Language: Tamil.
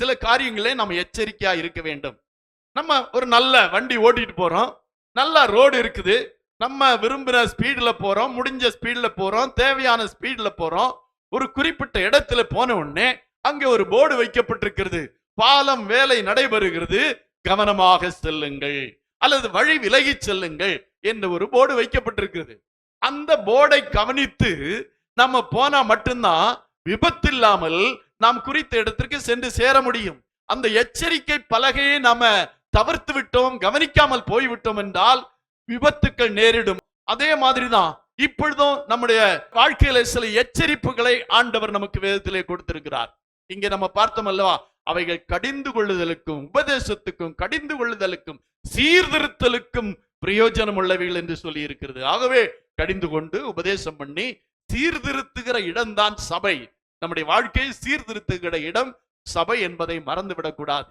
சில காரியங்களே நம்ம எச்சரிக்கையா இருக்க வேண்டும். நம்ம ஒரு நல்ல வண்டி ஓட்டிட்டு போறோம். நல்ல ரோடு இருக்குது. நம்ம விரும்புகிற ஸ்பீடில் போகிறோம் முடிஞ்ச ஸ்பீடில் போகிறோம் தேவையான ஸ்பீடில் போகிறோம் ஒரு குறிப்பிட்ட இடத்துல போன உடனே அங்கே ஒரு போர்டு வைக்கப்பட்டிருக்கிறது. பாலம் வேலை நடைபெறுகிறது. கவனமாக செல்லுங்கள். அல்லது வழி விலகி செல்லுங்கள் என்ற ஒரு போர்டு வைக்கப்பட்டிருக்கிறது. அந்த போர்டை கவனித்து நம்ம போனா மட்டும்தான் விபத்தில்லாமல் நாம் குறித்த இடத்திற்கு சென்று சேர முடியும். அந்த எச்சரிக்கை பலகையை நாம தவிர்த்து விட்டோம் கவனிக்காமல் போய்விட்டோம் என்றால் விபத்துக்கள் நேரிடும். அதே மாதிரிதான் இப்பொழுதும் நம்முடைய வாழ்க்கையில சில எச்சரிப்புகளை ஆண்டவர் நமக்கு வேதத்திலே கொடுத்திருக்கிறார். இங்க நம்ம பார்த்தோம் அல்லவா அவைகள் கடிந்து கொள்ளுதலுக்கும் உபதேசத்துக்கும் கடிந்து கொள்ளுதலுக்கும் சீர்திருத்தலுக்கும் பிரயோஜனம் உள்ளவைகள் என்று சொல்லி இருக்கிறது. ஆகவே கடிந்து கொண்டு உபதேசம் பண்ணி சீர்திருத்துகிற இடம்தான் சபை. நம்முடைய வாழ்க்கையை சீர்திருத்துகிற இடம் சபை என்பதை மறந்துவிடக் கூடாது